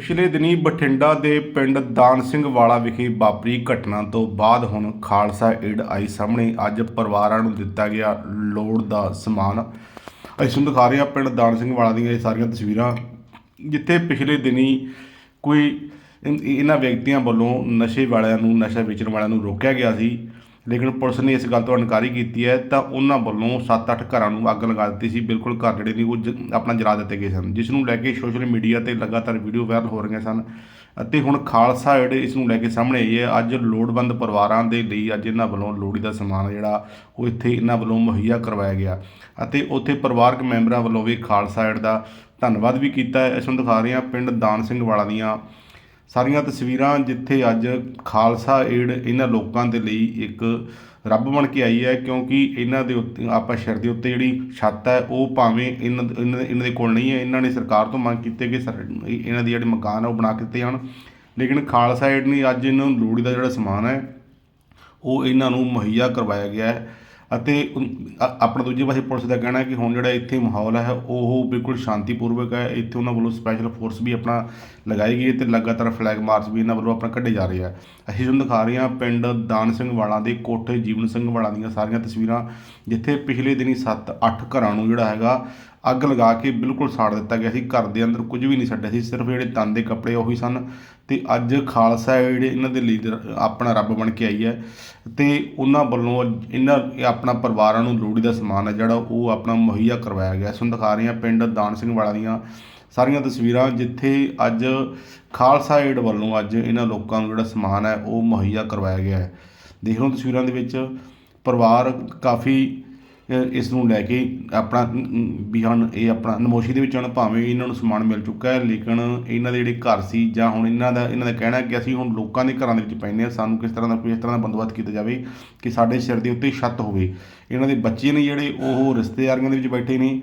ਪਿਛਲੇ ਦਿਨੀ ਬਠਿੰਡਾ ਦੇ ਪਿੰਡ ਦਾਨ ਸਿੰਘ ਵਾਲਾ ਵਿਖੇ ਵਾਪਰੀ ਘਟਨਾ ਤੋਂ ਬਾਅਦ ਹੁਣ ਖਾਲਸਾ ਏਡ ਆਈ ਸਾਹਮਣੇ ਅੱਜ ਪਰਿਵਾਰਾਂ ਨੂੰ ਦਿੱਤਾ ਗਿਆ ਲੋੜ ਦਾ ਸਮਾਨ। ਅਸੀਂ ਤੁਹਾਨੂੰ ਦਿਖਾ ਰਹੇ ਹਾਂ ਪਿੰਡ ਦਾਨ ਸਿੰਘ ਵਾਲਾ ਦੀਆਂ ਇਹ ਸਾਰੀਆਂ ਤਸਵੀਰਾਂ, ਜਿੱਥੇ ਪਿਛਲੇ ਦਿਨੀ ਕੋਈ ਇਹਨਾਂ ਵਿਅਕਤੀਆਂ ਵੱਲੋਂ ਨਸ਼ੇ ਵਾਲਿਆਂ ਨੂੰ, ਨਸ਼ਾ ਵੇਚਣ ਵਾਲਿਆਂ ਨੂੰ ਰੋਕਿਆ ਗਿਆ ਸੀ। ਲੇਕਿਨ ਪੁਲਿਸ ਨੇ ਇਸ ਗੱਲ ਤੋਂ ਇਨਕਾਰੀ ਕੀਤੀ ਹੈ ਤਾਂ ਉਹਨਾਂ ਵੱਲੋਂ 7-8 ਘਰਾਂ ਨੂੰ ਅੱਗ ਲਗਾ ਦਿੱਤੀ ਸੀ। ਬਿਲਕੁਲ ਘਰ ਜਿਹੜੇ ਨੇ ਉਹ ਜ- ਆਪਣਾ ਜਲਾ ਦਿੱਤੇ ਗਏ ਸਨ, ਜਿਸ ਨੂੰ ਲੈ ਕੇ ਸੋਸ਼ਲ ਮੀਡੀਆ ਤੇ ਲਗਾਤਾਰ ਵੀਡੀਓ ਵਾਇਰਲ ਹੋ ਰਹੀਆਂ ਸਨ ਅਤੇ ਹੁਣ ਖਾਲਸਾ ਏਡ ਇਸ ਨੂੰ ਲੈ ਕੇ ਸਾਹਮਣੇ ਆਈ ਹੈ। ਅੱਜ ਲੋੜਵੰਦ ਪਰਿਵਾਰਾਂ ਦੇ ਲਈ ਅੱਜ ਇਹਨਾਂ ਵੱਲੋਂ ਲੋੜੀ ਦਾ ਸਮਾਨ ਜਿਹੜਾ ਉਹ ਇੱਥੇ ਇਹਨਾਂ ਵੱਲੋਂ ਮੁਹੱਈਆ ਕਰਵਾਇਆ ਗਿਆ ਅਤੇ ਉੱਥੇ ਪਰਿਵਾਰਕ ਮੈਂਬਰਾਂ ਵੱਲੋਂ ਵੀ ਖਾਲਸਾ ਏਡ ਦਾ ਧੰਨਵਾਦ ਵੀ ਕੀਤਾ ਹੈ। ਇਸ ਨੂੰ ਦਿਖਾ ਰਹੇ ਹਾਂ ਪਿੰਡ ਦਾਨ ਸਿੰਘ ਵਾਲਾ ਦੀਆਂ ਸਾਰੀਆਂ ਤਸਵੀਰਾਂ ਜਿੱਥੇ ਅੱਜ ਖਾਲਸਾ ਏਡ ਇਹਨਾਂ ਲੋਕਾਂ ਦੇ ਲਈ ਇੱਕ ਰੱਬ ਬਣ ਕੇ ਆਈ ਹੈ, ਕਿਉਂਕਿ ਇਹਨਾਂ ਦੇ ਉੱਤੇ, ਆਪਾਂ ਸਿਰ ਦੇ ਉੱਤੇ ਜਿਹੜੀ ਛੱਤ ਹੈ, ਉਹ ਭਾਵੇਂ ਇਹਨਾਂ ਇਹਨਾਂ ਦੇ ਕੋਲ ਨਹੀਂ ਹੈ। ਇਹਨਾਂ ਨੇ ਸਰਕਾਰ ਤੋਂ ਮੰਗ ਕੀਤੀ ਕਿ ਸਰ- ਇਹਨਾਂ ਦੀ ਜਿਹੜੇ ਮਕਾਨ ਹੈ, ਉਹ ਬਣਾ ਕੇ ਦਿੱਤੇ ਜਾਣ। ਲੇਕਿਨ ਖਾਲਸਾ ਏਡ ਨੇ ਅੱਜ ਇਹਨਾਂ ਨੂੰ ਲੋੜੀ ਦਾ ਜਿਹੜਾ ਸਮਾਨ ਹੈ, ਉਹ ਇਹਨਾਂ ਨੂੰ ਮੁਹੱਈਆ ਕਰਵਾਇਆ ਗਿਆ ਹੈ। ਅਤੇ ਅ- ਆਪਣਾ ਦੂਜੇ ਪਾਸੇ ਪੁਲਿਸ ਦਾ ਕਹਿਣਾ ਹੈ ਕਿ ਹੁਣ ਜਿਹੜਾ ਇੱਥੇ ਮਾਹੌਲ ਹੈ, ਉਹ ਬਿਲਕੁਲ ਸ਼ਾਂਤੀਪੂਰਵਕ ਹੈ। ਇੱਥੇ ਉਹਨਾਂ ਵੱਲੋਂ ਸਪੈਸ਼ਲ ਫੋਰਸ ਵੀ ਆਪਣਾ ਲਗਾਈ ਗਈ ਹੈ ਤੇ ਲਗਾਤਾਰ ਫਲੈਗ ਮਾਰਚ ਵੀ ਇਹਨਾਂ ਵੱਲੋਂ ਆਪਣਾ ਕੱਢੇ ਜਾ ਰਹੇ ਆ। ਅਸੀਂ ਤੁਹਾਨੂੰ ਦਿਖਾ ਰਹੇ ਹਾਂ ਪਿੰਡ ਦਾਨ ਸਿੰਘ ਵਾਲਾ ਦੇ ਕੋਠੇ ਜੀਵਨ ਸਿੰਘ ਵਾਲਾ ਦੀਆਂ ਸਾਰੀਆਂ ਤਸਵੀਰਾਂ, ਜਿੱਥੇ ਪਿਛਲੇ ਦਿਨੀ 7-8 ਘਰਾਂ ਨੂੰ ਜਿਹੜਾ ਹੈਗਾ ਅੱਗ ਲਗਾ ਕੇ ਬਿਲਕੁਲ ਸਾੜ ਦਿੱਤਾ ਗਿਆ ਸੀ। ਘਰ ਦੇ ਅੰਦਰ ਕੁਝ ਵੀ ਨਹੀਂ ਛੱਡਿਆ ਸੀ। ਸਿਰਫ ਜਿਹੜੇ ਤਨ ਦੇ ਕੱਪੜੇ ਉਹੀ ਸਨ ਤੇ ਅੱਜ ਖਾਲਸਾ ਹੈ, ਜਿਹੜੇ ਇਹਨਾਂ ਦੇ ਲੀਡਰ, ਆਪਣਾ ਰੱਬ ਬਣ ਕੇ ਆਈ ਹੈ ਤੇ ਉਹਨਾਂ ਵੱਲੋਂ ਇਹਨਾਂ, ਆਪਣਾ ਪਰਿਵਾਰਾਂ ਨੂੰ ਲੋੜੀ ਦਾ ਸਮਾਨ ਹੈ ਜਿਹੜਾ ਉਹ ਆਪਣਾ ਮੁਹੱਈਆ ਕਰਵਾਇਆ ਗਿਆ। ਤੁਹਾਨੂੰ ਦਿਖਾ ਰਹੇ ਹਾਂ ਪਿੰਡ ਦਾਨ ਸਿੰਘ ਵਾਲਾ ਦੀਆਂ ਸਾਰੀਆਂ ਤਸਵੀਰਾਂ, ਜਿੱਥੇ ਅੱਜ ਖਾਲਸਾ ਏਡ ਵੱਲੋਂ ਅੱਜ ਇਹਨਾਂ ਲੋਕਾਂ ਨੂੰ ਜਿਹੜਾ ਸਮਾਨ ਹੈ ਉਹ ਮੁਹੱਈਆ ਕਰਵਾਇਆ ਗਿਆ ਹੈ। ਦੇਖ ਲਓ ਤਸਵੀਰਾਂ ਦੇ ਵਿੱਚ ਪਰਿਵਾਰ ਕਾਫੀ ਇਸ ਨੂੰ ਲੈ ਕੇ ਆਪਣਾ ਵੀ ਹਨ ਇਹ ਆਪਣਾ ਨਮੋਸ਼ੀ ਦੇ ਵਿੱਚ ਹਨ ਭਾਵੇਂ ਇਹਨਾਂ ਨੂੰ ਸਮਾਨ ਮਿਲ ਚੁੱਕਾ ਹੈ, ਲੇਕਿਨ ਇਹਨਾਂ ਦੇ ਜਿਹੜੇ ਘਰ ਸੀ ਜਾਂ ਹੁਣ ਇਹਨਾਂ ਦਾ ਇਹਨਾਂ ਦਾ ਕਹਿਣਾ ਹੈ ਕਿ ਅਸੀਂ ਹੁਣ ਲੋਕਾਂ ਦੇ ਘਰਾਂ ਦੇ ਵਿੱਚ ਪੈਂਦੇ ਹਾਂ, ਸਾਨੂੰ ਕਿਸ ਤਰ੍ਹਾਂ ਦਾ ਕੋਈ ਇਸ ਤਰ੍ਹਾਂ ਦਾ ਬੰਦੋਬਸਤ ਕੀਤਾ ਜਾਵੇ ਕਿ ਸਾਡੇ ਸਿਰ ਦੇ ਉੱਤੇ ਛੱਤ ਹੋਵੇ। ਇਹਨਾਂ ਦੇ ਬੱਚੇ ਨੇ ਜਿਹੜੇ, ਉਹ ਰਿਸ਼ਤੇਦਾਰੀਆਂ ਦੇ ਵਿੱਚ ਬੈਠੇ ਨੇ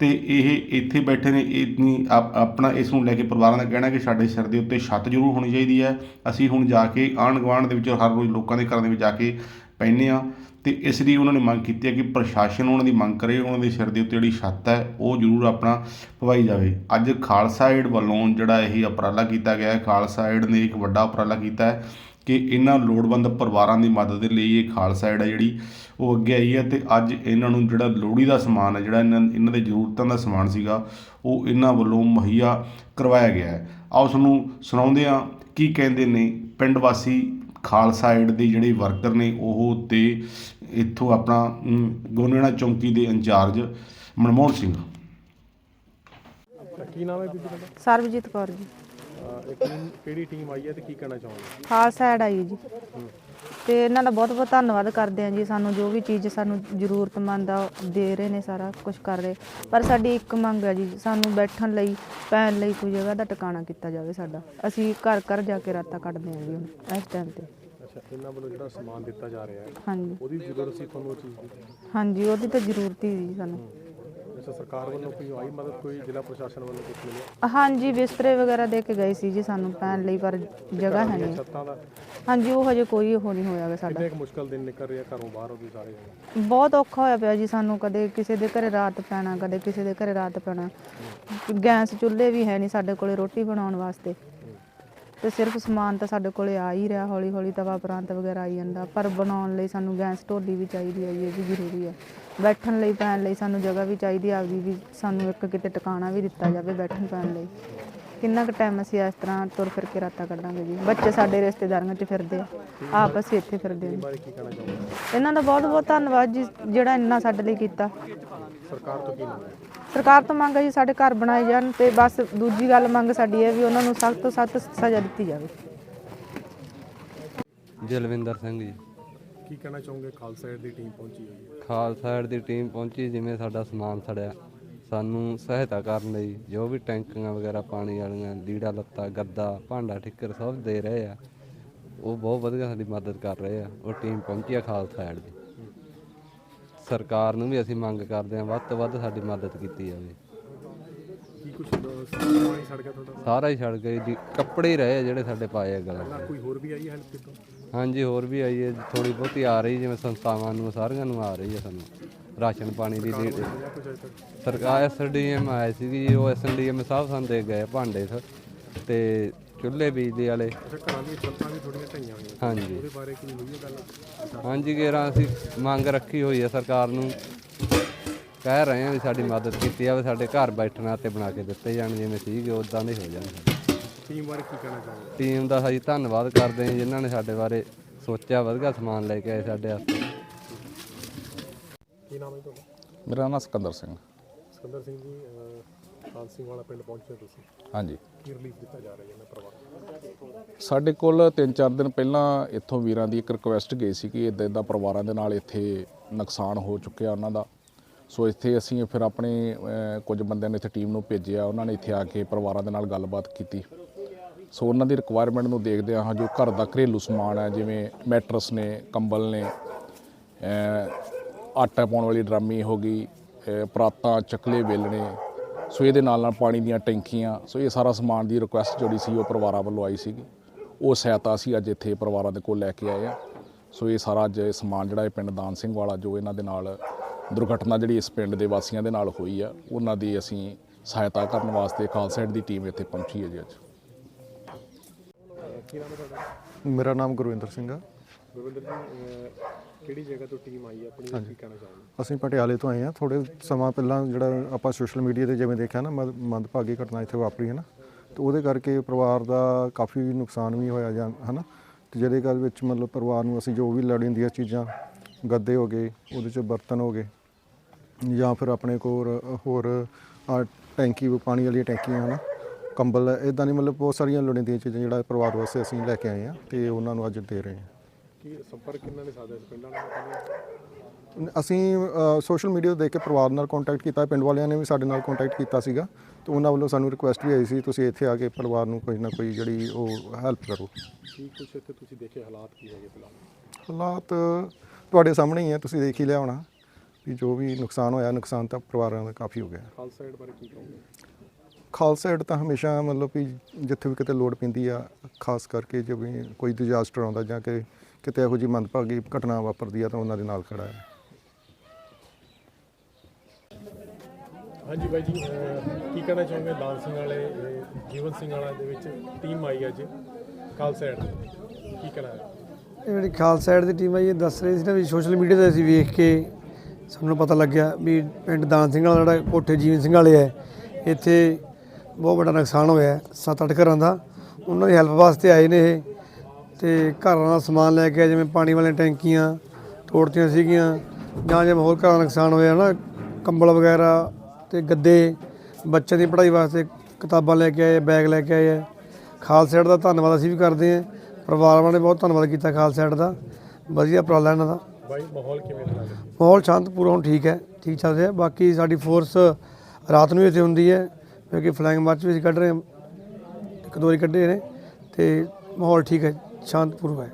ਤੇ ਇਹ ਇੱਥੇ ਬੈਠੇ ਨੇ, ਇਹ ਆਪਣਾ ਇਸ ਨੂੰ ਲੈ ਕੇ ਪਰਿਵਾਰਾਂ ਦਾ ਕਹਿਣਾ ਕਿ ਸਾਡੇ ਸਿਰ ਦੇ ਉੱਤੇ ਛੱਤ ਜ਼ਰੂਰ ਹੋਣੀ ਚਾਹੀਦੀ ਹੈ। ਅਸੀਂ ਹੁਣ ਜਾ ਕੇ ਆਂਢ ਗੁਆਂਢ ਦੇ ਵਿੱਚ ਹਰ ਰੋਜ਼ ਲੋਕਾਂ ਦੇ ਘਰਾਂ ਦੇ ਵਿੱਚ ਜਾ ਕੇ ਪੈਂਦੇ ਆ। ਤੇ ਇਸ ਲਈ ਉਹਨਾਂ ਨੇ ਮੰਗ ਕੀਤੀ ਹੈ ਕਿ ਪ੍ਰਸ਼ਾਸਨ ਉਹਨਾਂ ਦੀ ਮੰਗ ਕਰੇ, ਉਹਨਾਂ ਦੇ ਸਿਰ ਦੇ ਉੱਤੇ ਜਿਹੜੀ ਛੱਤ ਹੈ, ਉਹ ਜ਼ਰੂਰ ਆਪਣਾ ਪਵਾਈ ਜਾਵੇ। ਅੱਜ ਖਾਲਸਾ ਏਡ ਵੱਲੋਂ ਜਿਹੜਾ ਇਹ ਉਪਰਾਲਾ ਕੀਤਾ ਗਿਆ ਹੈ, ਖਾਲਸਾ ਏਡ ਨੇ ਇੱਕ ਵੱਡਾ ਉਪਰਾਲਾ ਕੀਤਾ ਹੈ ਕਿ ਇਹਨਾਂ ਲੋੜਵੰਦ ਪਰਿਵਾਰਾਂ ਦੀ ਮਦਦ ਦੇ ਲਈ ਇਹ ਖਾਲਸਾ ਏਡ ਹੈ ਜਿਹੜੀ, ਉਹ ਅੱਗੇ ਆਈ ਹੈ ਤੇ ਅੱਜ ਇਹਨਾਂ ਨੂੰ ਜਿਹੜਾ ਲੋੜੀ ਦਾ ਸਮਾਨ ਹੈ, ਜਿਹੜਾ ਇਹਨਾਂ ਇਹਨਾਂ ਦੇ ਜ਼ਰੂਰਤਾਂ ਦਾ ਸਮਾਨ ਸੀਗਾ, ਉਹ ਇਹਨਾਂ ਵੱਲੋਂ ਮੁਹੱਈਆ ਕਰਵਾਇਆ ਗਿਆ ਹੈ। ਆਓ ਤੁਹਾਨੂੰ ਸੁਣਾਉਂਦੇ ਹਾਂ ਕੀ ਕਹਿੰਦੇ ਨੇ ਪਿੰਡ ਵਾਸੀ ਖਾਲਸਾ ਏਡ ਦੇ ਜਿਹੜੇ ਵਰਕਰ ਨੇ ਉਹ ਤੇ ਇੱਥੋਂ ਆਪਣਾ ਗੋਨੇੜਾ ਚੌਂਕੀ ਦੇ ਇੰਚਾਰਜ ਮਨਮੋਹਨ ਸਿੰਘ। ਕੀ ਨਾਮ ਹੈ ਸਰਬਜੀਤ ਕੌਰ ਜੀ। ਅਹ ਇਹ ਟੀਮ ਕਿਹੜੀ ਟੀਮ ਆਈ ਹੈ ਤੇ ਕੀ ਕਹਿਣਾ ਚਾਹੋਗੇ? ਖਾਲਸਾ ਐਡ ਆਈ ਜੀ। ਤੇ ਇਹਨਾਂ ਦਾ ਬਹੁਤ ਬਹੁਤ ਧੰਨਵਾਦ ਕਰਦੇ ਹਾਂ ਜੀ। ਸਾਨੂੰ ਜੋ ਵੀ ਚੀਜ਼ ਸਾਨੂੰ ਜ਼ਰੂਰਤਮੰਦ ਆ ਉਹ ਦੇ ਰਹੇ ਨੇ ਸਾਰਾ ਕੁਝ ਕਰ ਰਹੇ। ਪਰ ਸਾਡੀ ਇੱਕ ਮੰਗ ਹੈ ਜੀ ਸਾਨੂੰ ਬੈਠਣ ਲਈ ਪੈਣ ਲਈ ਕੋਈ ਜਗ੍ਹਾ ਦਾ ਟਿਕਾਣਾ ਕੀਤਾ ਜਾਵੇ ਸਾਡਾ। ਅਸੀਂ ਘਰ ਘਰ ਜਾ ਕੇ ਰਾਤਾਂ ਕੱਢਦੇ ਹਾਂ ਜੀ ਹੁਣ ਇਸ ਟਾਈਮ ਤੇ। ਅੱਛਾ ਇਹਨਾਂ ਵੱਲੋਂ ਜਿਹੜਾ ਸਮਾਨ ਦਿੱਤਾ ਜਾ ਰਿਹਾ ਹੈ ਹਾਂਜੀ। ਉਹਦੀ ਜ਼ਰੂਰਤ ਸੀ ਤੁਹਾਨੂੰ ਉਹ ਚੀਜ਼ ਦੀ ਹਾਂਜੀ ਉਹਦੀ ਤਾਂ ਜ਼ਰੂਰਤ ਹੀ ਜੀ ਸਾਨੂੰ। ਸਰਕਾਰ ਵੱਲੋਂ ਕੋਈ ਆਈ ਮਦਦ ਕੋਈ ਜ਼ਿਲ੍ਹਾ ਪ੍ਰਸ਼ਾਸਨ ਵੱਲੋਂ ਕੁਝ ਮਿਲਿਆ? ਹਾਂਜੀ ਬਿਸਤਰੇ ਵਗੈਰਾ ਦੇ ਕੇ ਗਏ ਸੀ ਜੀ ਸਾਨੂੰ ਪੈਣ ਲਈ ਪਰ ਜਗ੍ਹਾ ਹੈ ਨਹੀਂ। ਛੱਤਾਂ ਦਾ ਹਾਂਜੀ ਉਹ ਹਜੇ ਕੋਈ ਉਹ ਨਹੀਂ ਹੋਇਆ ਗਾ ਸਾਡਾ। ਕਿੰਨੇ ਕੁ ਮੁਸ਼ਕਲ ਦਿਨ ਨਿਕਲ ਰਿਹਾ ਘਰੋਂ ਬਾਹਰ ਹੋ ਗਏ ਸਾਰੇ। ਬਹੁਤ ਔਖਾ ਹੋਇਆ ਪਿਆ ਜੀ ਸਾਨੂੰ ਕਦੇ ਕਿਸੇ ਦੇ ਘਰੇ ਰਾਤ ਪੈਣਾ ਕਦੇ ਕਿਸੇ ਦੇ ਘਰੇ ਰਾਤ ਪੈਣਾ। ਗੈਸ ਚੁੱਲ੍ਹੇ ਵੀ ਹੈ ਨਹੀਂ ਸਾਡੇ ਕੋਲੇ ਰੋਟੀ ਬਣਾਉਣ ਵਾਸਤੇ। ਤੇ ਸਿਰਫ ਸਮਾਨ ਤਾਂ ਸਾਡੇ ਕੋਲੇ ਆ ਹੀ ਰਿਹਾ ਹੌਲੀ ਹੌਲੀ ਤਵਾ ਪ੍ਰਾਂਤ ਵਗੈਰਾ ਆਈ ਜਾਂਦਾ। ਪਰ ਬਣਾਉਣ ਲਈ ਸਾਨੂੰ ਗੈਸ ਢੋਲੀ ਵੀ ਚਾਹੀਦੀ ਹੈ ਜੀ ਇਹ ਵੀ ਜ਼ਰੂਰੀ ਹੈ। ਬੈਠਣ ਲਈ ਪੈਣ ਲਈ ਸਾਨੂੰ ਜਗ੍ਹਾ ਵੀ ਚਾਹੀਦੀ ਆ ਆਪਦੀ ਵੀ ਸਾਨੂੰ ਇੱਕ ਕਿਤੇ ਟਿਕਾਣਾ ਵੀ ਦਿੱਤਾ ਜਾਵੇ ਬੈਠਣ ਪੈਣ ਲਈ। ਕਿੰਨਾ ਕੁ ਟਾਈਮ ਅਸੀਂ ਇਸ ਤਰ੍ਹਾਂ ਤੁਰ ਫਿਰ ਕੇ ਰਾਤਾਂ ਕੱਢਾਂਗੇ ਜੀ? ਬੱਚੇ ਸਾਡੇ ਰਿਸ਼ਤੇਦਾਰੀਆਂ 'ਚ ਫਿਰਦੇ ਆ ਆਪ ਅਸੀਂ ਇੱਥੇ ਫਿਰਦੇ ਹਾਂ ਬਾਰੇ ਕੀ ਕਹਿਣਾ ਚਾਹੋਗੇ ਇਹਨਾਂ ਦਾ ਬਹੁਤ ਬਹੁਤ ਧੰਨਵਾਦ ਜੀ ਜਿਹੜਾ ਇੰਨਾ ਸਾਡੇ ਲਈ ਕੀਤਾ। ਸਰਕਾਰ ਤੋਂ ਕੀ ਮੰਗ ਹੈ? ਸਰਕਾਰ ਤੋਂ ਮੰਗ ਹੈ ਜੀ ਸਾਡੇ ਘਰ ਬਣਾਏ ਜਾਣ ਤੇ ਬਸ ਦੂਜੀ ਗੱਲ ਮੰਗ ਸਾਡੀ ਹੈ ਵੀ ਉਹਨਾਂ ਨੂੰ ਸਖਤ ਤੋਂ ਸਖਤ ਸਜ਼ਾ ਦਿੱਤੀ ਜਾਵੇ। ਜਲਵਿੰਦਰ ਸਿੰਘ ਜੀ। ਕੀ ਕਹਿਣਾ ਚਾਹੋਗੇ ਖਾਲਸਾ ਏਡ ਦੀ ਟੀਮ ਪਹੁੰਚੀ ਹੋਈ ਹੈ? ਖਾਲਸਾ ਏਡ ਦੀ ਟੀਮ ਪਹੁੰਚੀ, ਜਿਵੇਂ ਸਾਡਾ ਸਮਾਨ ਸੜਿਆ। ਸਾਨੂੰ ਸਹਾਇਤਾ ਕਰਨ ਲਈ ਜੋ ਵੀ ਟੈਂਕੀਆਂ ਵਗੈਰਾ, ਪਾਣੀ ਵਾਲੀਆਂ, ਲੀੜਾ ਲੱਤਾ, ਗੱਦਾ, ਭਾਂਡਾ, ਠਿੱਕਰ ਸਭ ਦੇ ਰਹੇ ਆ। ਉਹ ਬਹੁਤ ਵਧੀਆ ਸਾਡੀ ਮਦਦ ਕਰ ਰਹੇ ਆ। ਉਹ ਟੀਮ ਪਹੁੰਚੀ ਆ ਖਾਲਸਾ ਏਡ ਦੀ। ਸਰਕਾਰ ਨੂੰ ਵੀ ਅਸੀਂ ਮੰਗ ਕਰਦੇ ਹਾਂ ਵੱਧ ਤੋਂ ਵੱਧ ਸਾਡੀ ਮਦਦ ਕੀਤੀ ਜਾਵੇ। ਕੀ ਛੱਡ ਗਿਆ ਤੁਹਾਡਾ ਸਾਰਾ ਹੀ ਛੱਡ ਗਏ ਜੀ। ਕੱਪੜੇ ਹੀ ਰਹੇ ਆ ਜਿਹੜੇ ਸਾਡੇ ਪਾਏ ਆ ਗਲੇ ਨਾ ਕੋਈ ਹੋਰ ਵੀ ਆਈ ਹੈਲਪ ਕਿਤੋਂ? ਹਾਂਜੀ ਹੋਰ ਵੀ ਆਈ ਹੈ। ਥੋੜੀ ਬਹੁਤੀ ਆ ਰਹੀ ਜਿਵੇਂ ਸੰਸਥਾਵਾਂ ਨੂੰ ਸਾਰੀਆਂ ਨੂੰ ਆ ਰਹੀ ਹੈ ਸਾਨੂੰ। ਰਾਸ਼ਨ ਪਾਣੀ ਦੀ ਲੀਡ ਜਾਂ ਕੁਝ ਅਜੇ ਤੱਕ? ਸਰਕਾਰ ਐਸਡੀਐਮ ਆਏ ਸੀ ਜੀ ਉਹ ਐਸਡੀਐਮ ਸਾਹਿਬ ਸਾਨੂੰ ਦੇ ਗਏ ਭਾਂਡੇ ਸਰ। ਤੇ ਚੁੱਲ੍ਹੇ ਬਿਜਲੀ ਵਾਲੇ। ਅੱਛਾ ਘਰਾਂ ਦੀਆਂ ਛੱਤਾਂ ਵੀ ਥੋੜੀਆਂ ਢਾਈਆਂ ਹੋਈਆਂ। ਹਾਂਜੀ। ਉਹਦੇ ਬਾਰੇ ਕੀ ਹੋਈ ਹੈ ਗੱਲ? ਹਾਂਜੀ ਗੇਰਾਂ ਅਸੀਂ ਮੰਗ ਰੱਖੀ ਹੋਈ ਹੈ ਸਰਕਾਰ ਨੂੰ। ਕਹਿ ਰਹੇ ਹਾਂ ਵੀ ਸਾਡੀ ਮਦਦ ਕੀਤੀ ਜਾਵੇ ਸਾਡੇ ਘਰ ਬੈਠਣਾ ਤੇ ਬਣਾ ਕੇ ਦਿੱਤੇ ਜਾਣ ਜਿਵੇਂ ਸੀਗੇ ਉਦਾਂ ਦੇ ਹੋ ਜਾਣ। ਟੀਮ ਬਾਰੇ ਕੀ ਕਹਿਣਾ ਚਾਹੋਗੇ? ਟੀਮ ਦਾ ਅਸੀਂ ਧੰਨਵਾਦ ਕਰਦੇ ਹਾਂ ਜਿਨ੍ਹਾਂ ਨੇ ਸਾਡੇ ਬਾਰੇ ਸੋਚਿਆ ਵਧੀਆ ਸਮਾਨ ਲੈ ਕੇ ਆਏ ਸਾਡੇ ਵਾਸਤੇ। ਕੀ ਨਾਮ ਹੈ ਤੁਹਾਡਾ? ਮੇਰਾ ਨਾਮ ਸਿਕੰਦਰ ਸਿੰਘ। ਸਿਕੰਦਰ ਸਿੰਘ ਜੀ ਖਾਨ ਸਿੰਘ ਵਾਲਾ ਪਿੰਡ ਪਹੁੰਚੇ ਤੁਸੀਂ। ਹਾਂਜੀ। ਕੀ ਰਿਲੀਫ ਦਿੱਤਾ ਜਾ ਰਿਹਾ ਹੈ ਇਹਨਾਂ ਪਰਿਵਾਰ ਨੂੰ? ਸਾਡੇ ਕੋਲ 3-4 ਦਿਨ ਪਹਿਲਾਂ ਇੱਥੋਂ ਵੀਰਾਂ ਦੀ ਇੱਕ ਰਿਕੁਐਸਟ ਗਈ ਸੀ ਕਿ ਇਦਾਂ ਇਦਾਂ ਪਰਿਵਾਰਾਂ ਦੇ ਨਾਲ ਇੱਥੇ ਨੁਕਸਾਨ ਹੋ ਚੁੱਕਿਆ ਉਹਨਾਂ ਦਾ। ਸੋ ਇੱਥੇ ਅਸੀਂ ਫਿਰ ਆਪਣੇ ਕੁਝ ਬੰਦਿਆਂ ਨੇ ਇੱਥੇ ਟੀਮ ਨੂੰ ਭੇਜਿਆ, ਉਹਨਾਂ ਨੇ ਇੱਥੇ ਆ ਕੇ ਪਰਿਵਾਰਾਂ ਦੇ ਨਾਲ ਗੱਲਬਾਤ ਕੀਤੀ। ਸੋ ਉਹਨਾਂ ਦੀ ਰਿਕੁਆਇਰਮੈਂਟ ਨੂੰ ਦੇਖਦੇ ਹਾਂ, ਜੋ ਘਰ ਦਾ ਘਰੇਲੂ ਸਮਾਨ ਹੈ, ਜਿਵੇਂ ਮੈਟਰਸ ਨੇ, ਕੰਬਲ ਨੇ ਆਟਾ ਪਾਉਣ ਵਾਲੀ ਡਰਾਮੀ ਹੋ ਗਈ ਪਰਾਤਾਂ, ਚੱਕਲੇ ਵੇਲਣੇ, ਸੋ ਇਹਦੇ ਨਾਲ ਨਾਲ ਪਾਣੀ ਦੀਆਂ ਟੈਂਕੀਆਂ, ਸੋ ਇਹ ਸਾਰਾ ਸਮਾਨ ਦੀ ਰਿਕੁਐਸਟ ਜਿਹੜੀ ਸੀ ਉਹ ਪਰਿਵਾਰਾਂ ਵੱਲੋਂ ਆਈ ਸੀਗੀ। ਉਹ ਸਹਾਇਤਾ ਅਸੀਂ ਅੱਜ ਇੱਥੇ ਪਰਿਵਾਰਾਂ ਦੇ ਕੋਲ ਲੈ ਕੇ ਆਏ ਆ ਸੋ ਇਹ ਸਾਰਾ ਅੱਜ ਇਹ ਸਮਾਨ ਜਿਹੜਾ ਇਹ ਪਿੰਡ ਦਾਨ ਸਿੰਘ ਵਾਲਾ, ਜੋ ਇਹਨਾਂ ਦੇ ਨਾਲ ਦੁਰਘਟਨਾ ਜਿਹੜੀ ਇਸ ਪਿੰਡ ਦੇ ਵਾਸੀਆਂ ਦੇ ਨਾਲ ਹੋਈ ਆ ਉਹਨਾਂ ਦੀ ਅਸੀਂ ਸਹਾਇਤਾ ਕਰਨ ਵਾਸਤੇ ਖਾਲਸਾ ਏਡ ਦੀ ਟੀਮ ਇੱਥੇ ਪਹੁੰਚੀ ਹੈ ਜੀ ਅੱਜ। ਮੇਰਾ ਨਾਮ ਗੁਰਵਿੰਦਰ ਸਿੰਘ ਆ। ਗੁਰਵਿੰਦਰ ਜੀ ਕਿਹੜੀ ਜਗ੍ਹਾ ਤੋਂ ਟੀਮ ਆਈ ਹੈ ਆਪਣੀ ਕੀ ਕਹਿਣਾ ਚਾਹੋਗੇ? ਅਸੀਂ ਪਟਿਆਲੇ ਤੋਂ ਆਏ ਆ। ਥੋੜੇ ਸਮਾਂ ਪਹਿਲਾਂ ਜਿਹੜਾ ਆਪਾਂ ਸੋਸ਼ਲ ਮੀਡੀਆ ਤੇ ਜਿਵੇਂ ਦੇਖਿਆ ਨਾ ਮੰਦ- ਮੰਦਭਾਗੀ ਘਟਨਾ ਇੱਥੇ ਵਾਪਰੀ ਹੈ ਨਾ ਤੇ ਉਹਦੇ ਕਰਕੇ ਪਰਿਵਾਰ ਦਾ ਕਾਫੀ ਨੁਕਸਾਨ ਵੀ ਹੋਇਆ ਜਾਂ ਹਨਾ ਤੇ ਜਿਹਦੇ ਗੱਲ ਵਿੱਚ ਮਤਲਬ ਪਰਿਵਾਰ ਨੂੰ ਅਸੀਂ ਜੋ ਵੀ ਲੋੜੀਂਦੀਆਂ ਚੀਜ਼ਾਂ ਗੱਦੇ ਹੋ ਗਏ ਉਹਦੇ ਚ ਬਰਤਨ ਹੋ ਗਏ ਜਾਂ ਫਿਰ ਆਪਣੇ ਕੋਲ ਹੋਰ ਟੈਂਕੀ ਪਾਣੀ ਵਾਲੀਆਂ ਟੈਂਕੀਆਂ ਹਨਾ? ਕੰਬਲ ਇਦਾਂ ਦੀ ਮਤਲਬ ਬਹੁਤ ਸਾਰੀਆਂ ਲੋੜੀਂਦੀਆਂ ਚੀਜ਼ਾਂ ਜਿਹੜਾ ਪਰਿਵਾਰ ਵਾਸਤੇ ਅਸੀਂ ਲੈ ਕੇ ਆਏ ਆ ਤੇ ਉਹਨਾਂ ਨੂੰ ਅੱਜ ਦੇ ਰਹੇ ਹਾਂ ਕੀ ਸੰਪਰਕ ਕਿੰਨਾ ਨੇ ਸਾਧਿਆ ਇਸ ਪਿੰਡਾਂ ਨਾਲ? ਪਹਿਲਾਂ ਅਸੀਂ ਸੋਸ਼ਲ ਮੀਡੀਆ ਦੇਖ ਕੇ ਪਰਿਵਾਰ ਨਾਲ ਕੰਟੈਕਟ ਕੀਤਾ ਪਿੰਡ ਵਾਲਿਆਂ ਨੇ ਵੀ ਸਾਡੇ ਨਾਲ ਕੰਟੈਕਟ ਕੀਤਾ ਸੀਗਾ ਤੇ ਉਹਨਾਂ ਵੱਲੋਂ ਸਾਨੂੰ ਰਿਕੁਐਸਟ ਵੀ ਆਈ ਸੀ ਤੁਸੀਂ ਇੱਥੇ ਆ ਕੇ ਪਰਿਵਾਰ ਨੂੰ ਕੋਈ ਨਾ ਕੋਈ ਜਿਹੜੀ ਉਹ ਹੈਲਪ ਕਰੋ। ਕੀ ਕੁਛ ਇੱਥੇ ਤੁਸੀਂ ਦੇਖੇ ਹਾਲਾਤ ਕੀ ਹੈਗੇ ਫਿਲਹਾਲ? ਹਾਲਾਤ ਤੁਹਾਡੇ ਸਾਹਮਣੇ ਹੀ ਹੈ ਤੁਸੀਂ ਦੇਖ ਹੀ ਲਿਆ ਹੋਣਾ। ਵੀ ਜੋ ਵੀ ਨੁਕਸਾਨ ਹੋਇਆ ਨੁਕਸਾਨ ਤਾਂ ਪਰਿਵਾਰਾਂ ਦਾ ਕਾਫੀ ਹੋ ਗਿਆ। ਖਾਲਸਾ ਏਡ ਬਾਰੇ ਕੀ ਕਹੋਗੇ? ਖਾਲਸਾ ਏਡ ਤਾਂ ਹਮੇਸ਼ਾ ਮਤਲਬ ਵੀ ਜਿੱਥੇ ਵੀ ਕਿਤੇ ਲੋੜ ਪੈਂਦੀ ਆ ਖਾਸ ਕਰਕੇ ਜਿਵੇਂ ਕੋਈ ਡਿਜ਼ਾਸਟਰ ਆਉਂਦਾ ਜਾਂ ਕਿ ਕਿਤੇ ਇਹੋ ਜਿਹੀ ਮੰਦਭਾਗੀ ਘਟਨਾ ਵਾਪਰਦੀ ਆ ਤਾਂ ਉਹਨਾਂ ਦੇ ਨਾਲ ਖੜਾ ਹੈ। ਹਾਂਜੀ ਬਾਈ ਜੀ ਅਹ, ਕੀ ਕਹਿਣਾ ਚਾਹੋਗੇ ਦਾਨ ਸਿੰਘ ਵਾਲੇ ਅਹ, ਜੀਵਨ ਸਿੰਘ ਵਾਲਾ ਦੇ ਵਿੱਚ ਟੀਮ ਆਈ ਅੱਜ ਖਾਲਸਾ ਏਡ ਕੀ ਕਹਿਣਾ ਹੈ? ਇਹ ਜਿਹੜੀ ਖਾਲਸਾ ਸਾਈਡ ਦੀ ਟੀਮ ਹੈ ਇਹ ਦੱਸ ਰਹੀ ਸੀ ਨਾ ਵੀ ਸੋਸ਼ਲ ਮੀਡੀਆ ਤੇ ਅਸੀਂ ਵੇਖ ਕੇ ਸਾਨੂੰ ਪਤਾ ਲੱਗਿਆ ਵੀ ਪਿੰਡ ਦਾਨ ਸਿੰਘ ਵਾਲਾ ਜਿਹੜਾ ਕੋਠੇ ਜੀਵਨ ਸਿੰਘ ਵਾਲੇ ਹੈ ਇੱਥੇ ਬਹੁਤ ਵੱਡਾ ਨੁਕਸਾਨ ਹੋਇਆ ਸੱਤ ਅੱਠ ਘਰਾਂ ਦਾ। ਉਹਨਾਂ ਦੀ ਹੈਲਪ ਵਾਸਤੇ ਆਏ ਨੇ ਇਹ ਤੇ ਘਰਾਂ ਦਾ ਸਮਾਨ ਲੈ ਕੇ ਆਏ, ਜਿਵੇਂ ਪਾਣੀ ਵਾਲੀਆਂ ਟੈਂਕੀਆਂ ਤੋੜਤੀਆਂ ਸੀਗੀਆਂ ਜਾਂ ਜਿਵੇਂ ਹੋਰ ਘਰਾਂ ਦਾ ਨੁਕਸਾਨ ਹੋਇਆ ਨਾ ਕੰਬਲ ਵਗੈਰਾ ਤੇ ਗੱਦੇ ਬੱਚਿਆਂ ਦੀ ਪੜ੍ਹਾਈ ਵਾਸਤੇ ਕਿਤਾਬਾਂ ਲੈ ਕੇ ਆਏ ਬੈਗ ਲੈ ਕੇ ਆਏ ਹੈ। ਖਾਲਸਾ ਏਡ ਦਾ ਧੰਨਵਾਦ ਅਸੀਂ ਵੀ ਕਰਦੇ ਹਾਂ। ਪਰਿਵਾਰ ਵਾਲਿਆਂ ਨੇ ਬਹੁਤ ਧੰਨਵਾਦ ਕੀਤਾ ਖਾਲਸਾ ਏਡ ਦਾ। ਵਧੀਆ ਉਪਰਾਲਾ ਇਹਨਾਂ ਦਾ। ਬਾਈ, ਮਾਹੌਲ ਕਿਵੇਂ ਦਾ ਲੱਗਦਾ? ਮਾਹੌਲ ਸ਼ਾਂਤਪੂਰ ਹੁਣ ਠੀਕ ਹੈ, ਠੀਕ ਚੱਲ ਰਿਹਾ। ਬਾਕੀ ਸਾਡੀ ਫੋਰਸ ਰਾਤ ਨੂੰ ਵੀ ਇੱਥੇ ਹੁੰਦੀ ਹੈ, ਕਿਉਂਕਿ ਫਲਾਈਂਗ ਮਾਰਚ ਵੀ ਅਸੀਂ ਕੱਢ ਰਹੇ ਹਾਂ ਇੱਕ ਦੋ ਵਾਰੀ ਕੱਢੇ ਨੇ, ਤੇ ਮਾਹੌਲ ਠੀਕ ਹੈ ਸ਼ਾਂਤਪੂਰ ਹੈ।